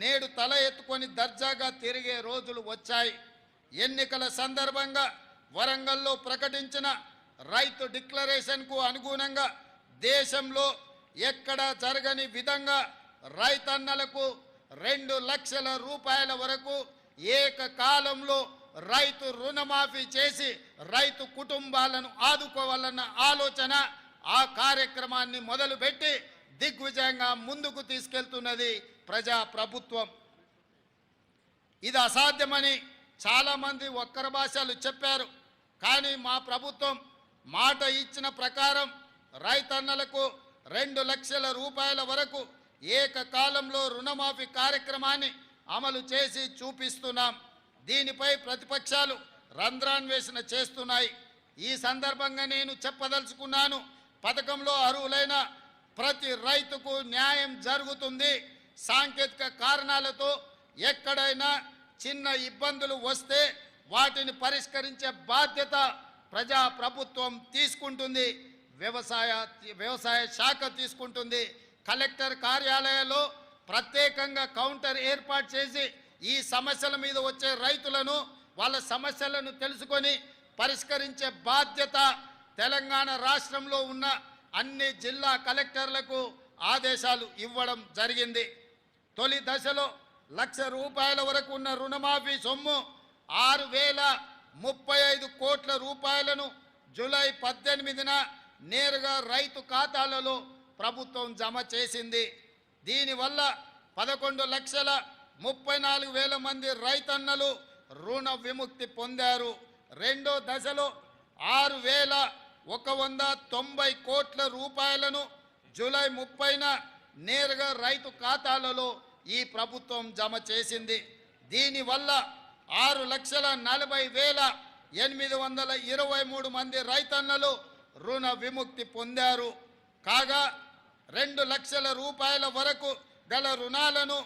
నేడు తల ఎత్తుకొని దర్జాగా తిరిగే రోజులు వచ్చాయి. ఎన్నికల సందర్భంగా వరంగల్లో ప్రకటించిన రైతు డిక్లరేషన్కు అనుగుణంగా దేశంలో ఎక్కడా జరగని విధంగా రైతన్నలకు రెండు లక్షల రూపాయల వరకు ఏకకాలంలో రైతు రుణమాఫీ చేసి రైతు కుటుంబాలను ఆదుకోవాలన్న ఆలోచన ఆ కార్యక్రమాన్ని మొదలుపెట్టి దిగ్విజయంగా ముందుకు తీసుకెళ్తున్నది ప్రజా ప్రభుత్వం. ఇది అసాధ్యమని చాలామంది ఒక్కర భాషలు చెప్పారు. కానీ మా ప్రభుత్వం మాట ఇచ్చిన ప్రకారం రైతన్నలకు రెండు లక్షల రూపాయల వరకు ఏకకాలంలో రుణమాఫీ కార్యక్రమాన్ని అమలు చేసి చూపిస్తున్నాం. దీనిపై ప్రతిపక్షాలు రంధ్రాన్వేషణ చేస్తున్నాయి. ఈ సందర్భంగా నేను చెప్పదలుచుకున్నాను పథకంలో అర్హులైన ప్రతి రైతుకు న్యాయం జరుగుతుంది. సాంకేతిక కారణాలతో ఎక్కడైనా చిన్న ఇబ్బందులు వస్తే వాటిని పరిష్కరించే బాధ్యత ప్రజా ప్రభుత్వం తీసుకుంటుంది. వ్యవసాయ వ్యవసాయ శాఖ తీసుకుంటుంది. కలెక్టర్ కార్యాలయాల్లో ప్రత్యేకంగా కౌంటర్ ఏర్పాటు చేసి ఈ సమస్యల మీద వచ్చే రైతులను వాళ్ళ సమస్యలను తెలుసుకొని పరిష్కరించే బాధ్యత తెలంగాణ రాష్ట్రంలో ఉన్న అన్ని జిల్లా కలెక్టర్లకు ఆదేశాలు ఇవ్వడం జరిగింది. తొలి దశలో లక్ష రూపాయల వరకు ఉన్న రుణమాఫీ సొమ్ము ఆరు వేల ముప్పై ఐదు కోట్ల రూపాయలను జూలై పద్దెనిమిదిన నేరుగా రైతు ఖాతాలలో ప్రభుత్వం జమ చేసింది. దీనివల్ల పదకొండు లక్షల ముప్పై నాలుగు వేల మంది రైతన్నలు రుణ విముక్తి పొందారు. రెండో దశలో ఆరు వేల ఒక వంద తొంభై కోట్ల రూపాయలను జూలై ముప్పైన నేరుగా రైతు ఖాతాలలో ఈ ప్రభుత్వం జమ చేసింది. దీనివల్ల ఆరు లక్షల నలభై వేల ఎనిమిది వందల ఇరవై మూడు మంది రైతన్నలు రుణ విముక్తి పొందారు. కాగా రెండు లక్షల రూపాయల వరకు గల రుణాలను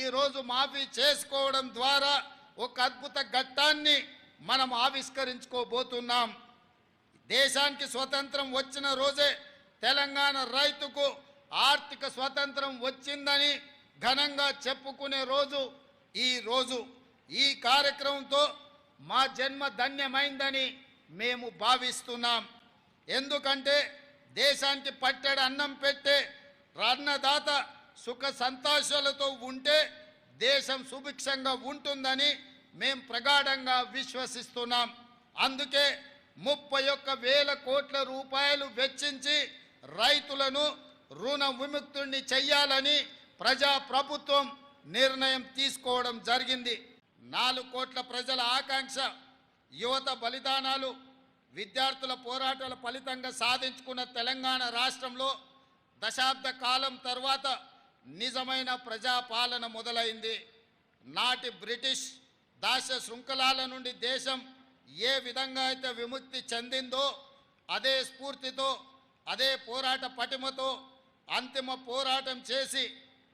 ఈరోజు మాఫీ చేసుకోవడం ద్వారా ఒక అద్భుత ఘట్టాన్ని మనం ఆవిష్కరించుకోబోతున్నాం. దేశానికి స్వతంత్రం వచ్చిన రోజే తెలంగాణ రైతుకు ఆర్థిక స్వతంత్రం వచ్చిందని ఘనంగా చెప్పుకునే రోజు ఈ రోజు. ఈ కార్యక్రమంతో మా జన్మ ధన్యమైందని మేము భావిస్తున్నాం. ఎందుకంటే దేశానికి పట్టెడు అన్నం పెట్టే అన్నదాత సుఖ సంతోషాలతో ఉంటే దేశం సుభిక్షంగా ఉంటుందని మేం ప్రగాఢంగా విశ్వసిస్తున్నాం. అందుకే ముప్పై ఒక్క వేల కోట్ల రూపాయలు వెచ్చించి రైతులను రుణ విముక్తుణ్ణి చెయ్యాలని ప్రజా ప్రభుత్వం నిర్ణయం తీసుకోవడం జరిగింది. నాలుగు కోట్ల ప్రజల ఆకాంక్ష యువత బలిదానాలు విద్యార్థుల పోరాటాల ఫలితంగా సాధించుకున్న తెలంగాణ రాష్ట్రంలో దశాబ్ద కాలం తర్వాత నిజమైన ప్రజాపాలన మొదలైంది. నాటి బ్రిటిష్ దాస శృంఖలాల నుండి దేశం ఏ విధంగా అయితే విముక్తి చెందిందో అదే స్ఫూర్తితో అదే పోరాట పటిమతో అంతిమ పోరాటం చేసి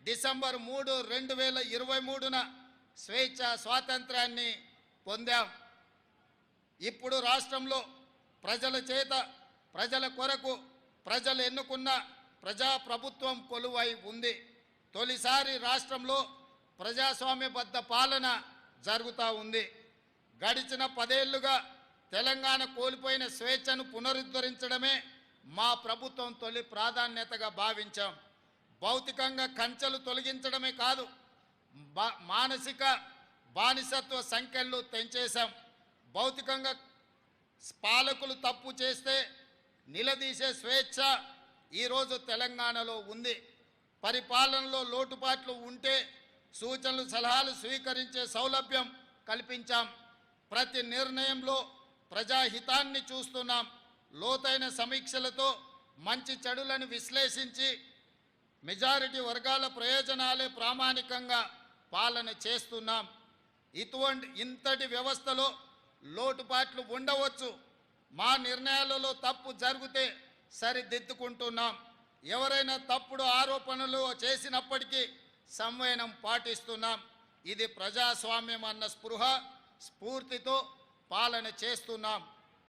డిసెంబర్ మూడు రెండు వేల ఇరవై మూడున స్వేచ్ఛ స్వాతంత్రాన్ని పొందాం. ఇప్పుడు రాష్ట్రంలో ప్రజల చేత ప్రజల కొరకు ప్రజలు ఎన్నుకున్న ప్రజా ప్రభుత్వం కొలువై ఉంది. తొలిసారి రాష్ట్రంలో ప్రజాస్వామ్యబద్ధ పాలన జరుగుతూ ఉంది. గడిచిన పదేళ్ళుగా తెలంగాణ కోల్పోయిన స్వేచ్ఛను పునరుద్ధరించడమే మా ప్రభుత్వం తొలి ప్రాధాన్యతగా భావించాం. భౌతికంగా కంచెలు తొలగించడమే కాదు బా- మానసిక బానిసత్వ సంఖ్యలు తెంచేశాం. భౌతికంగా పాలకులు తప్పు చేస్తే నిలదీసే స్వేచ్ఛ ఈరోజు తెలంగాణలో ఉంది. పరిపాలనలో లోటుపాట్లు ఉంటే సూచనలు సలహాలు స్వీకరించే సౌలభ్యం కల్పించాం. ప్రతి నిర్ణయంలో ప్రజాహితాన్ని చూస్తున్నాం. లోతైన సమీక్షలతో మంచి చెడులను విశ్లేషించి మెజారిటీ వర్గాల ప్రయోజనాలే ప్రామాణికంగా పాలన చేస్తున్నాం. ఇటువంటి ఇంతటి వ్యవస్థలో లోటుపాట్లు ఉండవచ్చు. మా నిర్ణయాలలో తప్పు జరిగితే సరిదిద్దుకుంటున్నాం. ఎవరైనా తప్పుడు ఆరోపణలు చేసినప్పటికీ సంవయనం పాటిస్తున్నాం. ఇది ప్రజాస్వామ్యం అన్న స్పృహ. స్ఫూర్తితో పాలన చేస్తున్నాం.